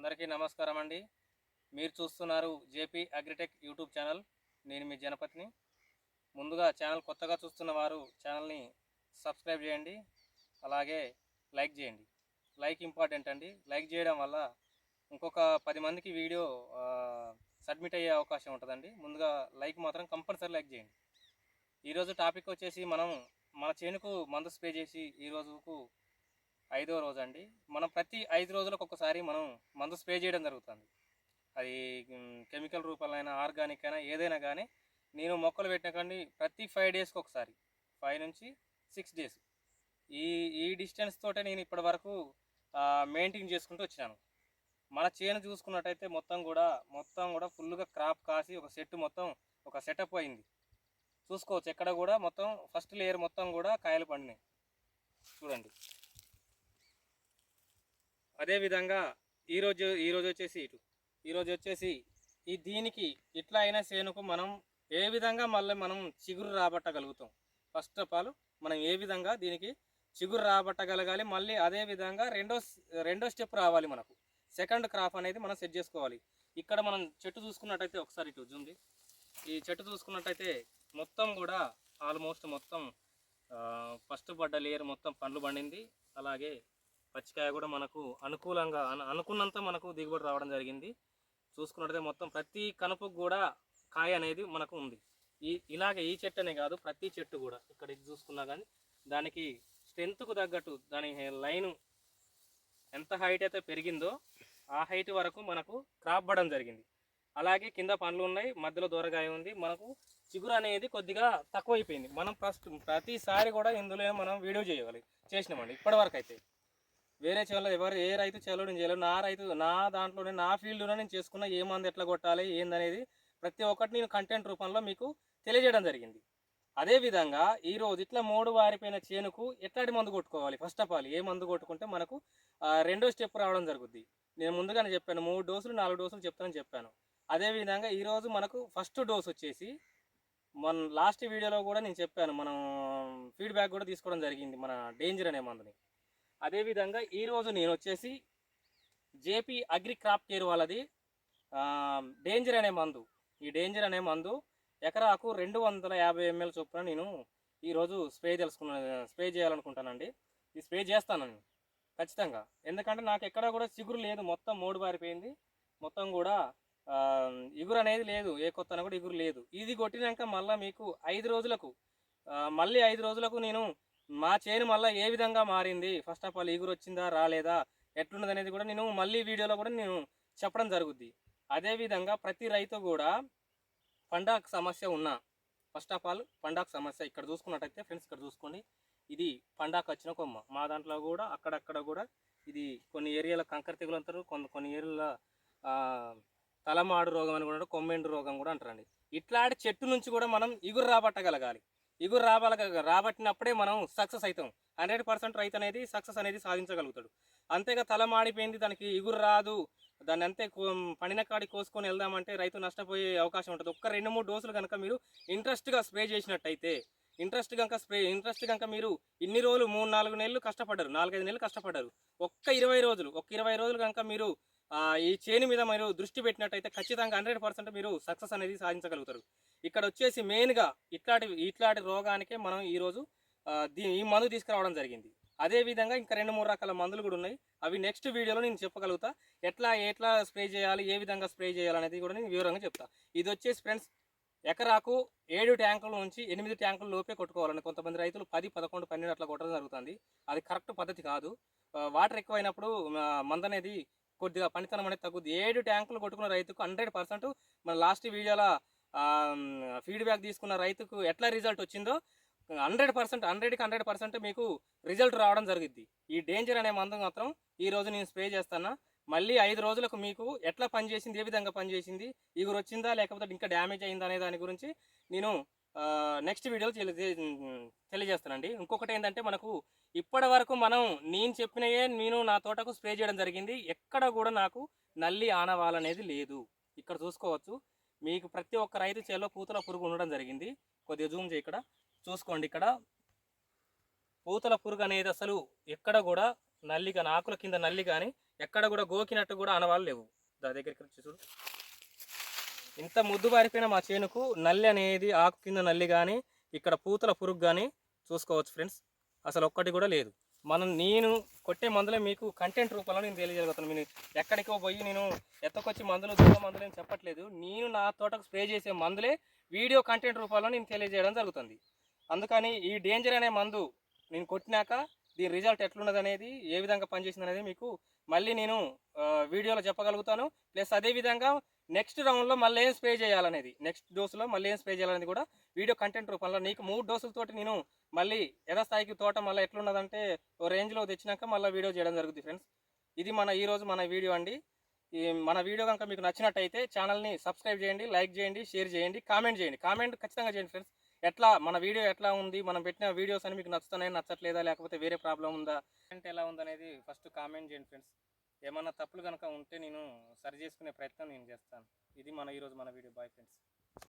అందరికీ నమస్కారం అండి. మీరు చూస్తున్నారు జేపీ అగ్రిటెక్ యూట్యూబ్ ఛానల్. నేను మీ జనపతిని. ముందుగా ఛానల్ కొత్తగా చూస్తున్న వారు ఛానల్ని సబ్స్క్రైబ్ చేయండి. అలాగే లైక్ చేయండి. లైక్ ఇంపార్టెంట్ అండి. లైక్ చేయడం వల్ల ఇంకొక పది మందికి వీడియో సబ్మిట్ అయ్యే అవకాశం ఉంటుందండి. ముందుగా లైక్ మాత్రం కంపల్సరీ లైక్ చేయండి. ఈరోజు టాపిక్ వచ్చేసి మనం మన చేనుకు మందు స్ప్రే చేసి ఈ రోజుకు ఐదో రోజు అండి మనం ప్రతి ఐదు రోజులకు ఒకసారి మనం మందు స్ప్రే చేయడం జరుగుతుంది. అది కెమికల్ రూపంలో అయినా ఆర్గానిక్ అయినా ఏదైనా కానీ నేను మొక్కలు పెట్టిన కానీ ప్రతి ఫైవ్ డేస్కి ఒకసారి. ఫైవ్ నుంచి సిక్స్ డేస్. ఈ ఈ డిస్టెన్స్ తోటే నేను ఇప్పటి వరకు మెయింటైన్ చేసుకుంటూ వచ్చినాను. మన చేను చూసుకున్నట్టయితే మొత్తం కూడా మొత్తం కూడా ఫుల్గా క్రాప్ కాసి ఒక సెట్ మొత్తం ఒక సెటప్ అయింది. చూసుకోవచ్చు. ఎక్కడ కూడా మొత్తం ఫస్ట్ లేయర్ మొత్తం కూడా కాయలు పండినాయి. చూడండి. అదేవిధంగా ఈరోజు ఈరోజు వచ్చేసి ఇటు. ఈరోజు వచ్చేసి ఈ దీనికి ఇట్లా అయిన సేనుకు మనం ఏ విధంగా మళ్ళీ మనం చిగురు రాబట్టగలుగుతాం? ఫస్ట్ ఆఫ్ ఆల్ మనం ఏ విధంగా దీనికి చిగురు రాబట్టగలగాలి? మళ్ళీ అదే విధంగా రెండో రెండో స్టెప్ రావాలి మనకు. సెకండ్ క్రాప్ అనేది మనం సెట్ చేసుకోవాలి. ఇక్కడ మనం చెట్టు చూసుకున్నట్టయితే ఒకసారి ఇటు జూమ్ది ఈ చెట్టు చూసుకున్నట్టయితే మొత్తం కూడా ఆల్మోస్ట్ మొత్తం ఫస్ట్ పడ్డ లేయర్ మొత్తం పండ్లు పండింది. అలాగే పచ్చికాయ కూడా మనకు అనుకూలంగా అనుకున్నంత మనకు దిగుబడి రావడం జరిగింది. చూసుకున్నట్టయితే మొత్తం ప్రతి కనుపుకు కూడా కాయ అనేది మనకు ఉంది. ఈ ఇలాగే ఈ చెట్టు అనే కాదు ప్రతి చెట్టు కూడా. ఇక్కడ ఇది చూసుకున్నా కానీ దానికి స్ట్రెంత్కు తగ్గట్టు దాని లైన్ ఎంత హైట్ అయితే పెరిగిందో ఆ హైట్ వరకు మనకు క్రాప్ పడడం జరిగింది. అలాగే కింద పండ్లు ఉన్నాయి మధ్యలో దూరగాయ ఉంది. మనకు చిగురు అనేది కొద్దిగా తక్కువైపోయింది. మనం ఫస్ట్ ప్రతిసారి కూడా ఇందులో మనం వీడియో చేయగలి చేసినామండి ఇప్పటివరకు అయితే వేరే చేలో ఎవరు ఏ రైతు చేలో నేను చేయలేదు నా రైతు నా దాంట్లోనే నా ఫీల్డ్లోనే నేను చేసుకున్న ఏ మంది ఎట్లా కొట్టాలి ఏందనేది ప్రతి ఒక్కటి నేను కంటెంట్ రూపంలో మీకు తెలియజేయడం జరిగింది. అదేవిధంగా ఈ రోజు ఇట్లా మూడు వారిపోయిన చేనుకు ఎట్లాంటి మందు కొట్టుకోవాలి? ఫస్ట్ ఆఫ్ ఆల్ ఏ మందు కొట్టుకుంటే మనకు రెండో స్టెప్ రావడం జరుగుద్ది. నేను ముందుగానే చెప్పాను మూడు డోసులు నాలుగు డోసులు చెప్తానని చెప్పాను. అదేవిధంగా ఈరోజు మనకు ఫస్ట్ డోస్ వచ్చేసి మన లాస్ట్ వీడియోలో కూడా నేను చెప్పాను మనం ఫీడ్బ్యాక్ కూడా తీసుకోవడం జరిగింది మన డేంజర్ అనే మందుని. అదేవిధంగా ఈరోజు నేను వచ్చేసి జేపీ అగ్రి క్రాప్ కేర్ వాళ్ళది డేంజర్ అనే మందు. ఈ డేంజర్ అనే మందు ఎకరాకు రెండు వందల యాభై ఎంఎల్ చొప్పున నేను ఈరోజు స్ప్రే తెలుసుకున్న స్ప్రే చేయాలనుకుంటానండి. ఈ స్ప్రే చేస్తాను నేను ఖచ్చితంగా. ఎందుకంటే నాకు ఎక్కడ కూడా చిగురు లేదు మొత్తం మోడు బారిపోయింది. మొత్తం కూడా ఇగురు అనేది లేదు ఏ కొత్తన కూడా ఇగురు లేదు. ఇది కొట్టినాక మళ్ళీ మీకు ఐదు రోజులకు మళ్ళీ ఐదు రోజులకు నేను మా చేను మళ్ళీ ఏ విధంగా మారింది? ఫస్ట్ ఆఫ్ ఆల్ ఈగురు వచ్చిందా? రాలేదా? ఎట్లున్నది అనేది కూడా నేను మళ్ళీ వీడియోలో కూడా నేను చెప్పడం జరుగుద్ది. అదేవిధంగా ప్రతి రైతు కూడా పండాక్ సమస్య ఉన్నా ఫస్ట్ ఆఫ్ ఆల్ పండాక్ సమస్య ఇక్కడ చూసుకున్నట్టయితే ఫ్రెండ్స్ ఇక్కడ చూసుకోండి. ఇది పండాక్ వచ్చిన కొమ్మ. మా దాంట్లో కూడా అక్కడక్కడ కూడా ఇది కొన్ని ఏరియాల కంకర తెగులు అంటారు కొన్ని కొన్ని ఏరియాల తలమాడు రోగం అని కూడా కొమ్మెండు రోగం కూడా అంటారండి. ఇట్లాంటి చెట్టు నుంచి కూడా మనం ఇగురు రాబట్టగలగాలి. ఇగురు రాబల రాబట్టినప్పుడే మనం సక్సెస్ అవుతాం. హండ్రెడ్ పర్సెంట్ రైతు అనేది సక్సెస్ అనేది సాధించగలుగుతాడు. అంతేగా తల మాడిపోయింది దానికి ఇగురు రాదు. దాన్ని అంతే కో- పండిన కాడి కోసుకొని వెళ్దామంటే రైతు నష్టపోయే అవకాశం ఉంటుంది. ఒక్క రెండు మూడు డోసులు కనుక మీరు ఇంట్రెస్ట్గా స్ప్రే చేసినట్టయితే ఇంట్రెస్ట్ కనుక స్ప్రే ఇంట్రెస్ట్ కనుక మీరు ఇన్ని రోజులు మూడు నాలుగు నెలలు కష్టపడ్డారు నాలుగైదు నెలలు కష్టపడ్డారు. ఒక్క ఇరవై రోజులు ఒక్క ఇరవై రోజులు కనుక మీరు ఈ చేను మీద మీరు దృష్టి పెట్టినట్టయితే ఖచ్చితంగా హండ్రెడ్ పర్సెంట్ మీరు సక్సెస్ అనేది సాధించగలుగుతారు. ఇక్కడ వచ్చేసి మెయిన్గా ఇట్లాంటి ఇట్లాంటి రోగానికే మనం ఈరోజు దీ ఈ మందు తీసుకురావడం జరిగింది. అదే విధంగా ఇంకా రెండు మూడు రకాల మందులు కూడా ఉన్నాయి. అవి నెక్స్ట్ వీడియోలో నేను చెప్పగలుగుతా. ఎట్లా ఎట్లా స్ప్రే చేయాలి ఏ విధంగా స్ప్రే చేయాలనేది కూడా నేను వివరంగా చెప్తా. ఇది వచ్చేసి ఫ్రెండ్స్ ఎకరాకు ఏడు ట్యాంకుల నుంచి ఎనిమిది ట్యాంకుల లోపే కొట్టుకోవాలని కొంతమంది రైతులు పది పదకొండు పన్నెండు అట్లా కొట్టడం జరుగుతుంది. అది కరెక్ట్ పద్ధతి కాదు. వాటర్ ఎక్కువైనప్పుడు మందు అనేది కొద్దిగా పనితనం అనేది తగ్గుద్ది. ఏడు ట్యాంకులు కొట్టుకున్న రైతుకు హండ్రెడ్ పర్సెంట్ మన లాస్ట్ వీడియోలో ఫీడ్బ్యాక్ తీసుకున్న రైతుకు ఎట్లా రిజల్ట్ వచ్చిందో హండ్రెడ్ పర్సెంట్ హండ్రెడ్కి హండ్రెడ్ పర్సెంట్ మీకు రిజల్ట్ రావడం జరుగుద్ది. ఈ డేంజర్ అనే మందు మాత్రం ఈ రోజు నేను స్ప్రే చేస్తాను? మళ్ళీ ఐదు రోజులకు మీకు ఎట్లా పనిచేసింది ఏ విధంగా పనిచేసింది? ఇగురు వచ్చిందా లేకపోతే ఇంకా డ్యామేజ్ అయిందా అనే దాని గురించి నేను నెక్స్ట్ వీడియోలో తెలియ తెలియజేస్తానండి. ఇంకొకటి ఏంటంటే మనకు ఇప్పటి వరకు మనం నేను చెప్పినయే నేను నా తోటకు స్ప్రే చేయడం జరిగింది. ఎక్కడ కూడా నాకు నల్లి ఆనవాలనేది లేదు. ఇక్కడ చూసుకోవచ్చు. మీకు ప్రతి ఒక్క రైతు చేలో పూతల పురుగు ఉండడం జరిగింది. కొద్దిగా జూమ్ చేయి ఇక్కడ. చూసుకోండి ఇక్కడ. పూతల పురుగు అనేది అసలు ఎక్కడ కూడా నల్లి కానీ ఆకుల కింద నల్లి కానీ ఎక్కడ కూడా గోకినట్టు కూడా అనవాళ్ళు లేవు. దా దగ్గరికి వచ్చి చూడు. ఇంత ముద్దు పారిపోయిన మా చేనుకు నల్లి అనేది ఆకు కింద నల్లి కానీ ఇక్కడ పూతల పురుగు కానీ చూసుకోవచ్చు ఫ్రెండ్స్. అసలు ఒక్కటి కూడా లేదు. మనం నేను కొట్టే మందులే మీకు కంటెంట్ రూపంలో నేను తెలియజేయగలుగుతాను. నేను ఎక్కడికో పోయి నేను ఎత్తకొచ్చి మందులు దూర మందులు అని చెప్పట్లేదు. నేను నా తోటకు స్ప్రే చేసే మందులే వీడియో కంటెంట్ రూపంలో నేను తెలియజేయడం జరుగుతుంది. అందుకని ఈ డేంజర్ అనే మందు నేను కొట్టినాక దీని రిజల్ట్ ఎట్లున్నది అనేది ఏ విధంగా పనిచేసింది అనేది మీకు మళ్ళీ నేను వీడియోలో చెప్పగలుగుతాను. ప్లస్ అదే విధంగా నెక్స్ట్ రౌండ్లో మళ్ళీ ఏం స్ప్రే చేయాలనేది? నెక్స్ట్ డోసులో మళ్ళీ ఏం స్ప్రే చేయాలనేది కూడా వీడియో కంటెంట్ రూపంలో. నీకు మూడు డోసులతోటి నేను మళ్ళీ యథాస్థాయికి తోట మళ్ళీ ఎట్లున్నదంటే ఓ రేంజ్లో తెచ్చినాక మళ్ళీ వీడియో చేయడం జరుగుతుంది ఫ్రెండ్స్. ఇది మన ఈరోజు మన వీడియో అండి. ఈ మన వీడియో కనుక మీకు నచ్చినట్టయితే ఛానల్ని సబ్స్క్రైబ్ చేయండి లైక్ చేయండి షేర్ చేయండి కామెంట్ చేయండి. కామెంట్ ఖచ్చితంగా చేయండి ఫ్రెండ్స్. ఎట్లా మన వీడియో ఎట్లా ఉంది మనం పెట్టిన వీడియోస్ అని మీకు నచ్చుతున్నాయి నచ్చట్లేదా లేకపోతే వేరే ప్రాబ్లం ఉందా అంటే ఎలా ఉందనేది ఫస్ట్ కామెంట్ చేయండి ఫ్రెండ్స్. ఏమన్నా తప్పులు కనుక ఉంటే నేను సరి చేసుకునే ప్రయత్నం నేను చేస్తాను. ఇది మన ఈరోజు మన వీడియో. Bye friends.